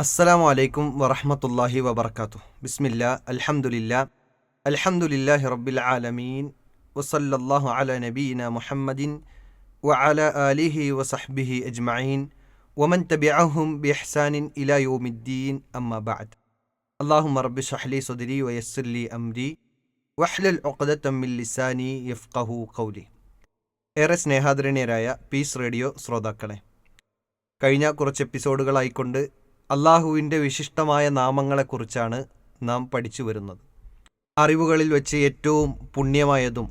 അസ്സലാമു അലൈക്കും വറഹമത്തല്ലാഹി വബർക്കാത്തു ബിസ്മില്ല അൽഹംദുലില്ല അൽഹംദുലില്ലാഹി റബ്ബിൽ ആലമീൻ. വസല്ലല്ലാഹു അല നബീന മുഹമ്മദിൻ വഅല ആലിഹി വസഹ്ബിഹി അജ്മഈൻ. വമൻ തബിഅഹും ബിഹ്സാനിൻ ഇലാ യൗമിദ്ദീൻ. അമ്മ ബഅദ്. അല്ലാഹുമ്മ റബ്ബി ഷഹ്ലി സദ്രി വയസ്സിർ ലി അംരി. വഹ്ലൽ മിൻ ലിസാനി യഫ്ഖഹു ഖൗലി. ഏറെ സ്നേഹാദരണീയരായ പീസ് റേഡിയോ ശ്രോതാക്കളെ കഴിഞ്ഞ കുറച്ച് എപ്പിസോഡുകളായിക്കൊണ്ട് അള്ളാഹുവിന്റെ വിശിഷ്ടമായ നാമങ്ങളെക്കുറിച്ചാണ് നാം പഠിച്ചു വരുന്നത്. അറിവുകളിൽ വെച്ച് ഏറ്റവും പുണ്യമായതും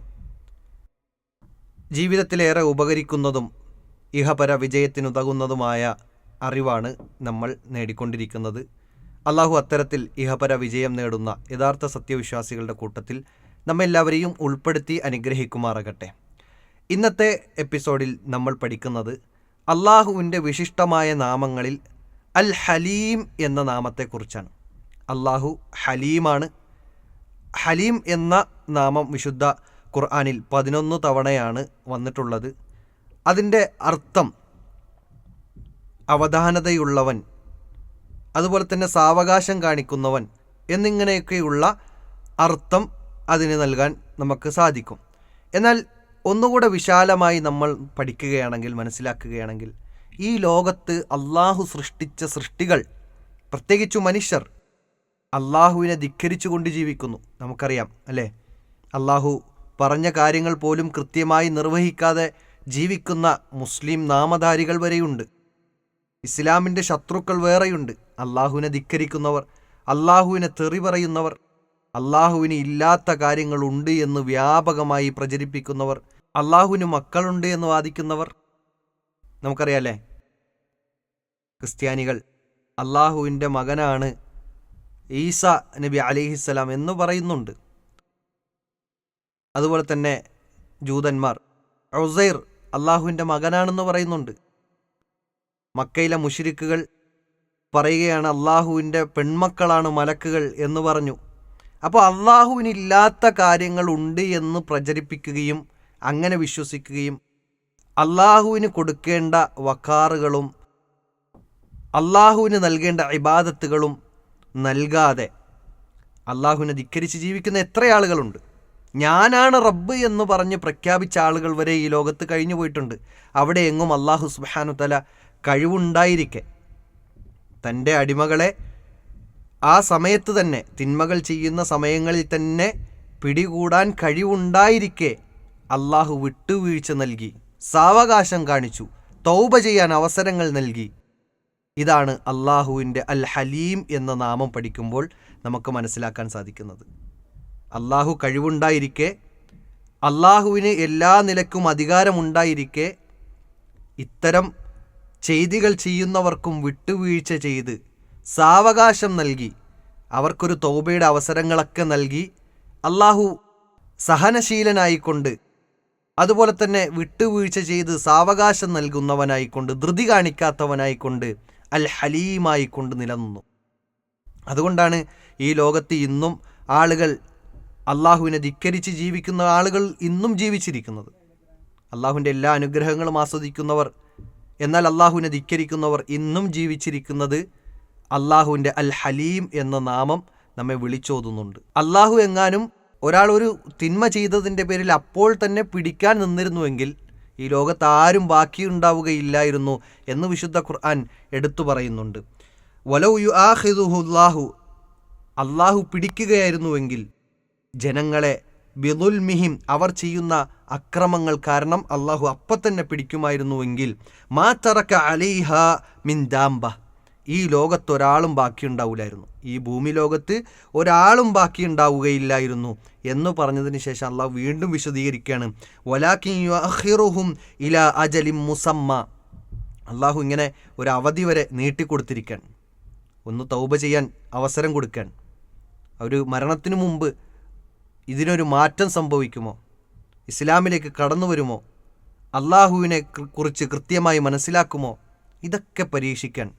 ജീവിതത്തിലേറെ ഉപകരിക്കുന്നതും ഇഹപര വിജയത്തിനുതകുന്നതുമായ അറിവാണ് നമ്മൾ നേടിക്കൊണ്ടിരിക്കുന്നത്. അള്ളാഹു അത്തരത്തിൽ ഇഹപര വിജയം നേടുന്ന യഥാർത്ഥ സത്യവിശ്വാസികളുടെ കൂട്ടത്തിൽ നമ്മെല്ലാവരെയും ഉൾപ്പെടുത്തി അനുഗ്രഹിക്കുമാറാകട്ടെ. ഇന്നത്തെ എപ്പിസോഡിൽ നമ്മൾ പഠിക്കുന്നത് അള്ളാഹുവിന്റെ വിശിഷ്ടമായ നാമങ്ങളിൽ അൽ ഹലീം എന്ന നാമത്തെക്കുറിച്ചാണ്. അള്ളാഹു ഹലീമാണ്. ഹലീം എന്ന നാമം വിശുദ്ധ ഖുർആാനിൽ പതിനൊന്ന് തവണയാണ് വന്നിട്ടുള്ളത്. അതിന്റെ അർത്ഥം അവധാനതയുള്ളവൻ അതുപോലെ തന്നെ സാവകാശം കാണിക്കുന്നവൻ എന്നിങ്ങനെയൊക്കെയുള്ള അർത്ഥം അതിന് നൽകാൻ നമുക്ക് സാധിക്കും. എന്നാൽ ഒന്നുകൂടെ വിശാലമായി നമ്മൾ പഠിക്കുകയാണെങ്കിൽ മനസ്സിലാക്കുകയാണെങ്കിൽ ഈ ലോകത്ത് അള്ളാഹു സൃഷ്ടിച്ച സൃഷ്ടികൾ പ്രത്യേകിച്ചു മനുഷ്യർ അള്ളാഹുവിനെ ധിക്കരിച്ചുകൊണ്ട് ജീവിക്കുന്നു. നമുക്കറിയാം അല്ലേ? അള്ളാഹു പറഞ്ഞ കാര്യങ്ങൾ പോലും കൃത്യമായി നിർവഹിക്കാതെ ജീവിക്കുന്ന മുസ്ലിം നാമധാരികൾ വരെയുണ്ട്. ഇസ്ലാമിന്റെ ശത്രുക്കൾ വേറെയുണ്ട്. അള്ളാഹുവിനെ ധിക്കരിക്കുന്നവർ അള്ളാഹുവിനെ തെറി പറയുന്നവർ അള്ളാഹുവിന് ഇല്ലാത്ത കാര്യങ്ങളുണ്ട് എന്ന് വ്യാപകമായി പ്രചരിപ്പിക്കുന്നവർ അള്ളാഹുവിന് മക്കളുണ്ട് എന്ന് വാദിക്കുന്നവർ. നമുക്കറിയാലേ ക്രിസ്ത്യാനികൾ. അള്ളാഹുവിന്റെ മകനാണ് ഈസ നബി അലിഹിസ്സലാം എന്ന് പറയുന്നുണ്ട്. അതുപോലെ തന്നെ ജൂതന്മാർ. ഔസൈർ അള്ളാഹുവിന്റെ മകനാണെന്ന് പറയുന്നുണ്ട്. മക്കയിലെ മുഷിരിക്കുകൾ പറയുകയാണ് അള്ളാഹുവിന്റെ പെൺമക്കളാണ് മലക്കുകൾ എന്ന് പറഞ്ഞു. അപ്പോൾ അള്ളാഹുവിനില്ലാത്ത കാര്യങ്ങൾ ഉണ്ട് എന്ന് പ്രചരിപ്പിക്കുകയും അങ്ങനെ വിശ്വസിക്കുകയും അള്ളാഹുവിന് കൊടുക്കേണ്ട വക്കാറുകളും അള്ളാഹുവിന് നൽകേണ്ട ഇബാദത്തുകളും നൽകാതെ അള്ളാഹുവിനെ ധിക്കരിച്ച് ജീവിക്കുന്ന എത്ര ആളുകളുണ്ട്? ഞാനാണ് റബ്ബ് എന്ന് പറഞ്ഞ് പ്രഖ്യാപിച്ച ആളുകൾ വരെ ഈ ലോകത്ത് കഴിഞ്ഞു പോയിട്ടുണ്ട്. അവിടെ എങ്ങും അള്ളാഹു സുബാനു തല കഴിവുണ്ടായിരിക്കെ. തന്റെ അടിമകളെ ആ സമയത്ത് തന്നെ തിന്മകൾ ചെയ്യുന്ന സമയങ്ങളിൽ തന്നെ പിടികൂടാൻ കഴിവുണ്ടായിരിക്കെ അള്ളാഹു വിട്ടുവീഴ്ച നൽകി സാവകാശം കാണിച്ചു തൗബ ചെയ്യാൻ അവസരങ്ങൾ നൽകി. ഇതാണ് അള്ളാഹുവിന്റെ അൽ ഹലീം എന്ന നാമം പഠിക്കുമ്പോൾ നമുക്ക് മനസ്സിലാക്കാൻ സാധിക്കുന്നത്. അള്ളാഹു കഴിവുണ്ടായിരിക്കെ അള്ളാഹുവിന് എല്ലാ നിലക്കും അധികാരമുണ്ടായിരിക്കെ ഇത്തരം ചെയ്തികൾ ചെയ്യുന്നവർക്കും വിട്ടുവീഴ്ച ചെയ്ത് സാവകാശം നൽകി അവർക്കൊരു തോബയുടെ അവസരങ്ങളൊക്കെ നൽകി അള്ളാഹു സഹനശീലനായിക്കൊണ്ട് അതുപോലെ തന്നെ വിട്ടുവീഴ്ച ചെയ്ത് സാവകാശം നൽകുന്നവനായിക്കൊണ്ട് ധൃതി കാണിക്കാത്തവനായിക്കൊണ്ട് അൽ ഹലീമായി കൊണ്ട് നിലനിന്നു. അതുകൊണ്ടാണ് ഈ ലോകത്ത് ഇന്നും ആളുകൾ അള്ളാഹുവിനെ ധിക്കരിച്ച് ജീവിക്കുന്ന ആളുകൾ ഇന്നും ജീവിച്ചിരിക്കുന്നത്. അള്ളാഹുവിന്റെ എല്ലാ അനുഗ്രഹങ്ങളും ആസ്വദിക്കുന്നവർ എന്നാൽ അള്ളാഹുവിനെ ധിക്കരിക്കുന്നവർ ഇന്നും ജീവിച്ചിരിക്കുന്നത് അള്ളാഹുവിന്റെ അൽ ഹലീം എന്ന നാമം നമ്മെ വിളിച്ചോതുന്നുണ്ട്. അള്ളാഹു എങ്ങാനും ഒരാൾ ഒരു തിന്മ ചെയ്തതിന്റെ പേരിൽ അപ്പോൾ തന്നെ പിടിക്കാൻ നിന്നിരുന്നുവെങ്കിൽ ഈ ലോകത്ത് ആരും ബാക്കിയുണ്ടാവുകയില്ലായിരുന്നു എന്ന് വിശുദ്ധ ഖുർആൻ എടുത്തു പറയുന്നുണ്ട്. വലൗ യു ആഹിദുഹുല്ലാഹു അള്ളാഹു പിടിക്കുകയായിരുന്നുവെങ്കിൽ ജനങ്ങളെ ബിദുൽമിഹിം അവർ ചെയ്യുന്ന അക്രമങ്ങൾ കാരണം അള്ളാഹു അപ്പം തന്നെ പിടിക്കുമായിരുന്നുവെങ്കിൽ മാ തറക്ക അലിഹ മിൻ ദാംബ ഈ ലോകത്ത് ഒരാളും ബാക്കിയുണ്ടാവില്ലായിരുന്നു ഈ ഭൂമി ലോകത്ത് ഒരാളും ബാക്കിയുണ്ടാവുകയില്ലായിരുന്നു എന്ന് പറഞ്ഞതിന് ശേഷം അള്ളാഹ് വീണ്ടും വിശദീകരിക്കുകയാണ്. വലാക്കിൻ ഇല അജലിം മുസമ്മ. അള്ളാഹു ഇങ്ങനെ ഒരു അവധി വരെ നീട്ടിക്കൊടുത്തിരിക്കാൻ ഒന്ന് തൗബ ചെയ്യാൻ അവസരം കൊടുക്കാൻ ഒരു മരണത്തിനു മുമ്പ് ഇതിനൊരു മാറ്റം സംഭവിക്കുമോ? ഇസ്ലാമിലേക്ക് കടന്നു വരുമോ? അള്ളാഹുവിനെ കുറിച്ച് കൃത്യമായി മനസ്സിലാക്കുമോ? ഇതൊക്കെ പരീക്ഷിക്കാൻ.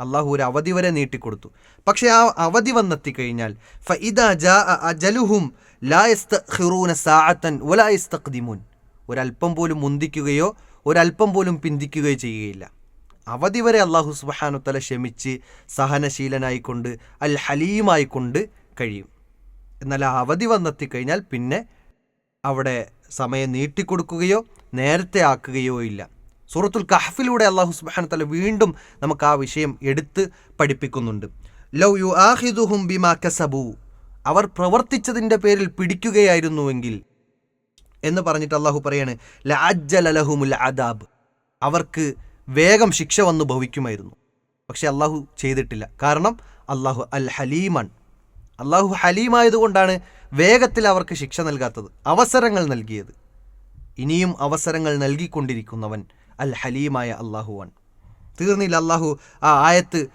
അള്ളാഹു ഒരു അവധി വരെ നീട്ടിക്കൊടുത്തു. പക്ഷേ ആ അവധി വന്നെത്തിക്കഴിഞ്ഞാൽ ഒലായസ്തഖ്ദിമുൻ ഒരല്പം പോലും മുന്തിക്കുകയോ ഒരല്പം പോലും പിന്തിക്കുകയോ ചെയ്യുകയില്ല. അവധി വരെ അള്ളാഹു സുബാനുത്തല ക്ഷമിച്ച് സഹനശീലനായിക്കൊണ്ട് അൽ ഹലീമായിക്കൊണ്ട് കഴിയും. എന്നാൽ ആ അവധി വന്നെത്തിക്കഴിഞ്ഞാൽ പിന്നെ അവിടെ സമയം നീട്ടിക്കൊടുക്കുകയോ നേരത്തെ ആക്കുകയോ ഇല്ല. സൂറത്തുൽ കഹഫിലൂടെ അള്ളാഹു സുബാന തല വീണ്ടും നമുക്ക് ആ വിഷയം എടുത്ത് പഠിപ്പിക്കുന്നുണ്ട്. ലൗ യു ആഹിദുഹും ബിമാ കസബു. അവർ പ്രവർത്തിച്ചതിന്റെ പേരിൽ പിടിക്കുകയായിരുന്നുവെങ്കിൽ എന്ന് പറഞ്ഞിട്ട് അള്ളാഹു പറയാണ് ലഅജ്ജലലഹുമുൽ അദാബ്. അവർക്ക് വേഗം ശിക്ഷ വന്ന് ഭവിക്കുമായിരുന്നു. പക്ഷെ അള്ളാഹു ചെയ്തിട്ടില്ല. കാരണം അള്ളാഹു അൽ ഹലീമാണ് അള്ളാഹു ഹലീമായതുകൊണ്ടാണ് വേഗത്തിൽ അവർക്ക് ശിക്ഷ നൽകാത്തത് അവസരങ്ങൾ നൽകിയത്. ഇനിയും അവസരങ്ങൾ നൽകിക്കൊണ്ടിരിക്കുന്നവൻ അൽ ഹലീമായ അള്ളാഹുവാൻ തീർന്നില്ല അള്ളാഹു ആ ആയത്ത്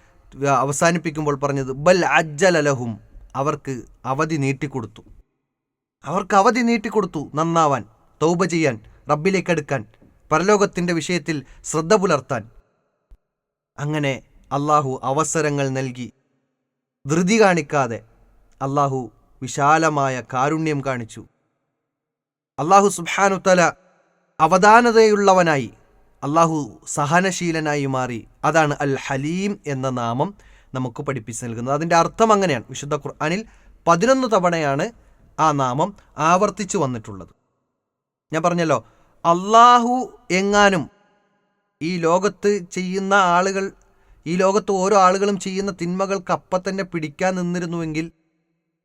അവസാനിപ്പിക്കുമ്പോൾ പറഞ്ഞത് ബൽ അജ്ജലലഹും അവർക്ക് അവധി നീട്ടിക്കൊടുത്തു. അവർക്ക് അവധി നീട്ടിക്കൊടുത്തു നന്നാവാൻ തൗബ ചെയ്യാൻ റബ്ബിലേക്ക് അടുക്കാൻ പരലോകത്തിന്റെ വിഷയത്തിൽ ശ്രദ്ധ പുലർത്താൻ. അങ്ങനെ അള്ളാഹു അവസരങ്ങൾ നൽകി. ധൃതി കാണിക്കാതെ അള്ളാഹു വിശാലമായ കാരുണ്യം കാണിച്ചു. അള്ളാഹു സുബാനുത്തല അവധാനതയുള്ളവനായി അള്ളാഹു സഹനശീലനായി മാറി. അതാണ് അൽ ഹലീം എന്ന നാമം നമുക്ക് പഠിപ്പിച്ച് നൽകുന്നത്. അതിന്റെ അർത്ഥം അങ്ങനെയാണ്. വിശുദ്ധ ഖുർആാനിൽ പതിനൊന്ന് തവണയാണ് ആ നാമം ആവർത്തിച്ചു വന്നിട്ടുള്ളത്. ഞാൻ പറഞ്ഞല്ലോ അള്ളാഹു എങ്ങാനും ഈ ലോകത്ത് ചെയ്യുന്ന ആളുകൾ ഈ ലോകത്ത് ഓരോ ആളുകളും ചെയ്യുന്ന തിന്മകൾക്ക് അപ്പം തന്നെ പിടിക്കാൻ നിന്നിരുന്നുവെങ്കിൽ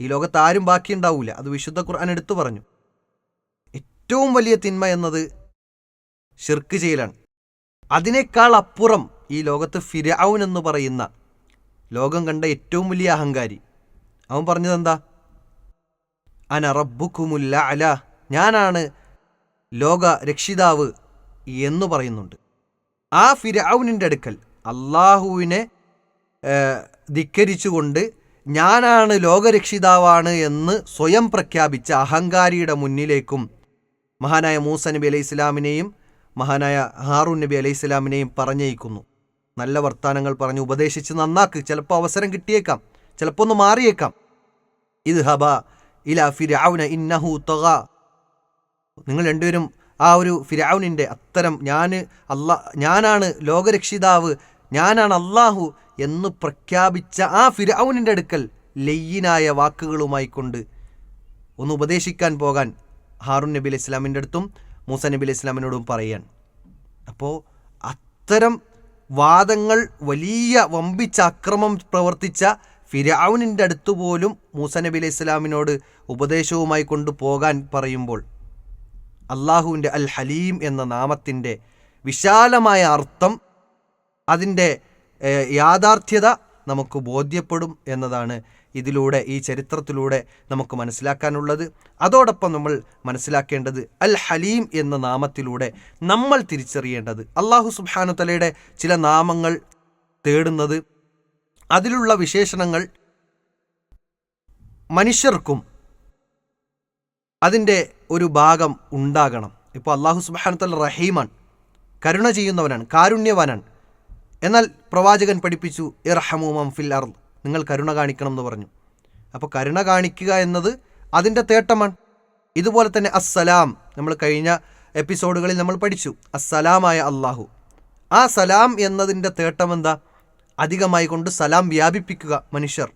ഈ ലോകത്ത് ആരും ബാക്കിയുണ്ടാവില്ല അത് വിശുദ്ധ ഖുർആൻ എടുത്തു പറഞ്ഞു. ഏറ്റവും വലിയ തിന്മ എന്നത് ഷിർക്ക് ചെയ്യലാണ്. അതിനേക്കാൾ അപ്പുറം ഈ ലോകത്ത് ഫിരാവൻ എന്ന് പറയുന്ന ലോകം കണ്ട ഏറ്റവും വലിയ അഹങ്കാരി. അവൻ പറഞ്ഞത് എന്താ അന റബ്ബുക്കുമുല്ല അല ഞാനാണ് ലോക രക്ഷിതാവ് എന്ന് പറയുന്നുണ്ട്. ആ ഫിരൗനിന്റെ അടുക്കൽ അള്ളാഹുവിനെ ധിക്കരിച്ചുകൊണ്ട് ഞാനാണ് ലോകരക്ഷിതാവാണ് എന്ന് സ്വയം പ്രഖ്യാപിച്ച അഹങ്കാരിയുടെ മുന്നിലേക്കും മഹാനായ മൂസ നബി അലൈഹി ഇസ്ലാമിനെയും മഹാനായ ഹാറൂൻ നബി അലൈഹി സ്വലാമിനെയും പറഞ്ഞയക്കുന്നു. നല്ല വർത്തമാനങ്ങൾ പറഞ്ഞ് ഉപദേശിച്ച് നന്നാക്ക്. ചിലപ്പോൾ അവസരം കിട്ടിയേക്കാം. ചിലപ്പോൾ ഒന്ന് മാറിയേക്കാം. ഇത് ഹബ ഇല ഫിരാവുന ഇന്നഹു തൊക നിങ്ങൾ രണ്ടുപേരും ആ ഒരു ഫിരാവുനിന്റെ അത്തരം ഞാൻ അല്ലാ ഞാനാണ് ലോകരക്ഷിതാവ് ഞാനാണ് അള്ളാഹു എന്ന് പ്രഖ്യാപിച്ച ആ ഫിരാവുനിന്റെ അടുക്കൽ ലയ്യനായ വാക്കുകളുമായി കൊണ്ട് ഒന്ന് ഉപദേശിക്കാൻ പോകാൻ ഹാറുൻ നബി അലൈഹി ഇസ്ലാമിന്റെ അടുത്തും മൂസ നബി അലൈഹി ഇസ്ലാമിനോടും പറയുകയാണ് അപ്പോൾ അത്തരം വാദങ്ങൾ വലിയ വമ്പിച്ച അക്രമം പ്രവർത്തിച്ച ഫിരാവുനിന്റെ അടുത്ത് പോലും മൂസ നബി അലൈഹി ഇസ്ലാമിനോട് ഉപദേശവുമായി കൊണ്ടുപോകാൻ പറയുമ്പോൾ അള്ളാഹുവിന്റെ അൽ ഹലീം എന്ന നാമത്തിന്റെ വിശാലമായ അർത്ഥം അതിന്റെ യാഥാർത്ഥ്യത നമുക്ക് ബോധ്യപ്പെടും എന്നതാണ് ഇതിലൂടെ ഈ ചരിത്രത്തിലൂടെ നമുക്ക് മനസ്സിലാക്കാനുള്ളത്. അതോടൊപ്പം നമ്മൾ മനസ്സിലാക്കേണ്ടത് അൽ ഹലീം എന്ന നാമത്തിലൂടെ നമ്മൾ തിരിച്ചറിയേണ്ടത്. അള്ളാഹു സുബാനു തലയുടെ ചില നാമങ്ങൾ തേടുന്നത് അതിലുള്ള വിശേഷണങ്ങൾ മനുഷ്യർക്കും അതിന്റെ ഒരു ഭാഗം ഉണ്ടാകണം. ഇപ്പോൾ അള്ളാഹു സുബാനു തല റഹീമാണ് കരുണ ചെയ്യുന്നവനാണ് കാരുണ്യവാനാണ്. എന്നാൽ പ്രവാചകൻ പഠിപ്പിച്ചു ഇർഹമൂമം ഫിൽ അർ നിങ്ങൾ കരുണ കാണിക്കണം എന്ന് പറഞ്ഞു. അപ്പോൾ കരുണ കാണിക്കുക എന്നത് അതിന്റെ തേട്ടമാണ്. ഇതുപോലെ തന്നെ അസ്സലാം നമ്മൾ കഴിഞ്ഞ എപ്പിസോഡുകളിൽ നമ്മൾ പഠിച്ചു. അസ്സലാമായ അള്ളാഹു ആ സലാം എന്നതിന്റെ തേട്ടം എന്താ? അധികമായി കൊണ്ട് സലാം വ്യാപിപ്പിക്കുക മനുഷ്യർ.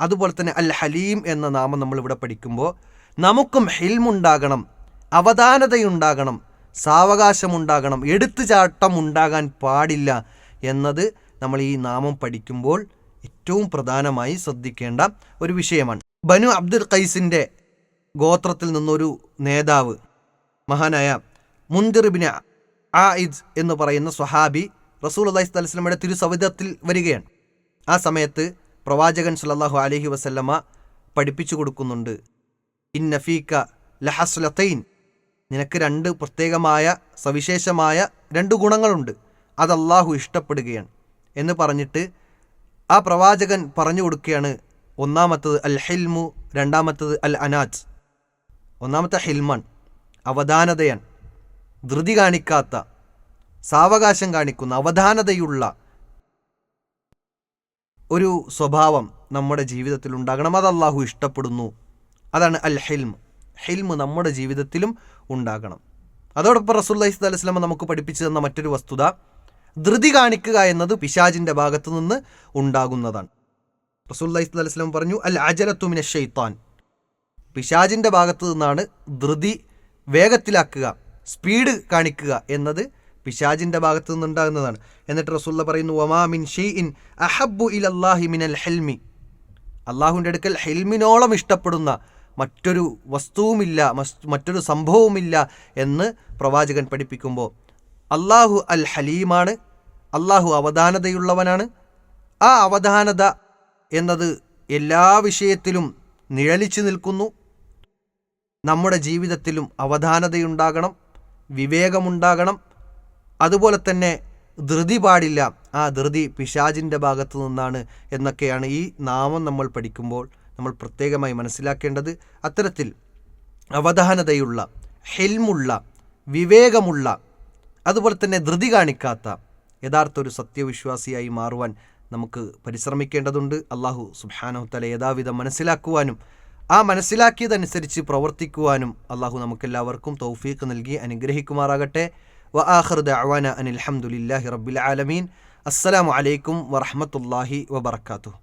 അതുപോലെ തന്നെ അൽ ഹലീം എന്ന നാമം നമ്മളിവിടെ പഠിക്കുമ്പോൾ നമുക്കും ഹിൽമുണ്ടാകണം അവധാനതയുണ്ടാകണം സാവകാശമുണ്ടാകണം എടുത്തുചാട്ടം ഉണ്ടാകാൻ പാടില്ല എന്നത് നമ്മൾ ഈ നാമം പഠിക്കുമ്പോൾ ഏറ്റവും പ്രധാനമായി ശ്രദ്ധിക്കേണ്ട ഒരു വിഷയമാണ്. ബനു അബ്ദുൽ ഖൈസിന്റെ ഗോത്രത്തിൽ നിന്നൊരു നേതാവ് മഹാനായ മുന്തിറിബിന് ആയിദ് എന്ന് പറയുന്ന സ്വഹാബി റസൂൽ അള്ളഹി സ്വലമയുടെ തിരുസവിധത്തിൽ വരികയാണ്. ആ സമയത്ത് പ്രവാചകൻ സുല്ലാഹു അലഹി വസല്ലമ പഠിപ്പിച്ചു കൊടുക്കുന്നുണ്ട്. ഇൻ നഫീക്ക ലഹസ്ലത്തൈൻ നിനക്ക് രണ്ട് പ്രത്യേകമായ സവിശേഷമായ രണ്ട് ഗുണങ്ങളുണ്ട്. അത് അള്ളാഹു ഇഷ്ടപ്പെടുകയാണ് എന്ന് പറഞ്ഞിട്ട് ആ പ്രവാചകൻ പറഞ്ഞു കൊടുക്കുകയാണ് ഒന്നാമത്തത് അൽ ഹിൽമു രണ്ടാമത്തത് അൽ അനാജ് ഒന്നാമത്തെ ഹിൽമൺ അവധാനതയാണ് ധൃതി കാണിക്കാത്ത സാവകാശം കാണിക്കുന്ന അവധാനതയുള്ള ഒരു സ്വഭാവം നമ്മുടെ ജീവിതത്തിൽ ഉണ്ടാകണം. അത് അള്ളാഹു ഇഷ്ടപ്പെടുന്നു. അതാണ് അൽ ഹിൽം ഹിൽമ് നമ്മുടെ ജീവിതത്തിലും ഉണ്ടാകണം. അതോടൊപ്പം അലൈഹി സ്വലം നമുക്ക് പഠിപ്പിച്ചു തന്ന മറ്റൊരു വസ്തുത ധൃതി കാണിക്കുക എന്നത് പിശാജിന്റെ ഭാഗത്തു നിന്ന് ഉണ്ടാകുന്നതാണ്. റസൂല്ലി സ്വലം പറഞ്ഞു അൽ അജലത്തുമിന ഷെയ്ത്താൻ പിശാജിന്റെ ഭാഗത്തു നിന്നാണ് ധൃതി വേഗത്തിലാക്കുക സ്പീഡ് കാണിക്കുക എന്നത് പിശാജിന്റെ ഭാഗത്തു നിന്നുണ്ടാകുന്നതാണ് എന്നിട്ട് റസൂല്ല പറയുന്നു ഒമാ മിൻ ഷെയ്ഇൻ അഹബു ഇൽ അള്ളാഹി മിനൽ ഹെൽമി. അള്ളാഹുവിന്റെ അടുക്കൽ ഹെൽമിനോളം ഇഷ്ടപ്പെടുന്ന മറ്റൊരു വസ്തുവുമില്ല മറ്റൊരു സംഭവവുമില്ല എന്ന് പ്രവാചകൻ പഠിപ്പിക്കുമ്പോൾ അള്ളാഹു അൽ ഹലീമാണ് അള്ളാഹു അവധാനതയുള്ളവനാണ്. ആ അവധാനത എന്നത് എല്ലാ വിഷയത്തിലും നിഴലിച്ചു നിൽക്കുന്നു. നമ്മുടെ ജീവിതത്തിലും അവധാനതയുണ്ടാകണം വിവേകമുണ്ടാകണം. അതുപോലെ തന്നെ ധൃതി പാടില്ല. ആ ധൃതി പിശാജിന്റെ ഭാഗത്തു നിന്നാണ് എന്നൊക്കെയാണ് ഈ നാമം നമ്മൾ പഠിക്കുമ്പോൾ നമ്മൾ പ്രത്യേകമായി മനസ്സിലാക്കേണ്ടത്. അത്തരത്തിൽ അവധാനതയുള്ള ഹെൽമുള്ള വിവേകമുള്ള അതുപോലെ തന്നെ ധൃതി കാണിക്കാത്ത യഥാർത്ഥ ഒരു സത്യവിശ്വാസിയായി മാറുവാൻ നമുക്ക് പരിശ്രമിക്കേണ്ടതുണ്ട്. അള്ളാഹു സുബാനഹുത്തല യഥാവിധം മനസ്സിലാക്കുവാനും ആ മനസ്സിലാക്കിയതനുസരിച്ച് പ്രവർത്തിക്കുവാനും അള്ളാഹു നമുക്കെല്ലാവർക്കും തൗഫീഖ് നൽകി അനുഗ്രഹിക്കുമാറാകട്ടെ. വ ദഅവാന അനിൽ ഹംദുലില്ലാഹി റബ്ബിൽ ആലമീൻ. അസ്സലാമു അലൈക്കും വറഹ്മത്തുള്ളാഹി വബറകാതുഹു.